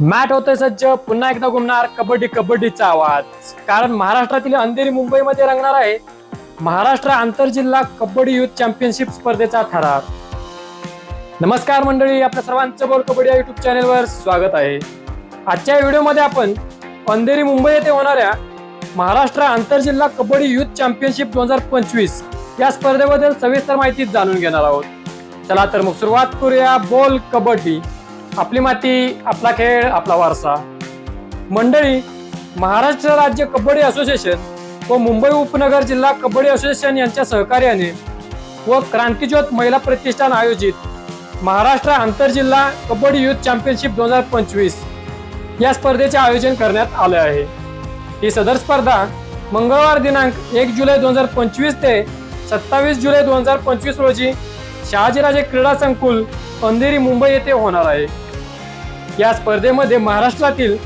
Mat होतोय सज्ज. पुन्हा एकदा घुमणार कबड्डी कबड्डीचा आवाज. कारण महाराष्ट्रातील अंधेरी मुंबईमध्ये रंगणार आहे महाराष्ट्र आंतरजिल्हा कबड्डी युथ चॅम्पियनशिप स्पर्धेचा थरार नमस्कार मंडळी आपल्या सर्वांचं बोल कबड्डी या युट्यूब चॅनेलवर स्वागत आहे. आजच्या व्हिडिओमध्ये आपण अंधेरी मुंबई येथे होणाऱ्या महाराष्ट्र आंतरजिल्हा कबड्डी युथ चॅम्पियनशिप दोन हजार पंचवीस या स्पर्धेबद्दल सविस्तर माहिती जाणून घेणार आहोत. चला तर मग सुरुवात करूया बोल कबड्डी. आपली माती आपला खेळ आपला वारसा. मंडळी महाराष्ट्र राज्य कबड्डी असोसिएशन व मुंबई उपनगर जिल्हा कबड्डी असोसिएशन यांच्या सहकार्याने व क्रांतिज्योत महिला प्रतिष्ठान आयोजित महाराष्ट्र आंतरजिल्हा कबड्डी युथ चॅम्पियनशिप दोन हजार पंचवीस या स्पर्धेचे आयोजन करण्यात आले आहे. ही सदर स्पर्धा मंगळवार दिनांक एक जुलै दोन हजार पंचवीस ते सत्तावीस जुलै दोन हजार पंचवीस रोजी शहाजीराजे क्रीडा संकुल अंधेरी मुंबई येथे होणार आहे. या स्पर्धेमध्ये महाराष्ट्रातील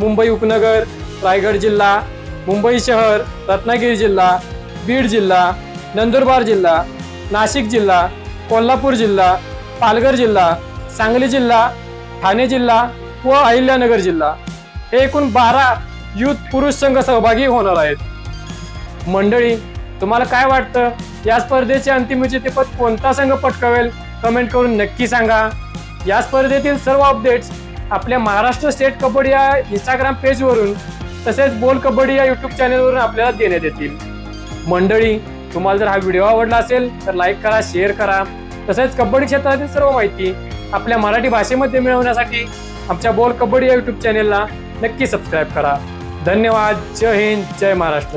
मुंबई उपनगर रायगड जिल्हा मुंबई शहर रत्नागिरी जिल्हा बीड जिल्हा नंदुरबार जिल्हा नाशिक जिल्हा कोल्हापूर जिल्हा पालघर जिल्हा सांगली जिल्हा ठाणे जिल्हा व अहिल्यानगर जिल्हा. हे एकूण बारा युथ पुरुष संघ सहभागी होणार आहेत. मंडळी तुम्हाला काय वाटतं? या स्पर्धेचे अंतिम विजेतेपद कोणता संघ पटकावेल? कमेंट करून नक्की सांगा. या स्पर्धेतील सर्व अपडेट्स आपल्या महाराष्ट्र स्टेट कबड्डी या इंस्टाग्राम पेजवरून तसेच बोल कबड्डी या युट्यूब चॅनलवरून आपल्याला देण्यात येतील. मंडळी तुम्हाला जर हा व्हिडिओ आवडला असेल तर लाईक करा शेअर करा. तसेच कबड्डी क्षेत्रातील सर्व माहिती आपल्या मराठी भाषेमध्ये मिळवण्यासाठी आमच्या बोल कबड्डी या युट्यूब चॅनेलला नक्की सबस्क्राईब करा. धन्यवाद. जय हिंद. जय महाराष्ट्र.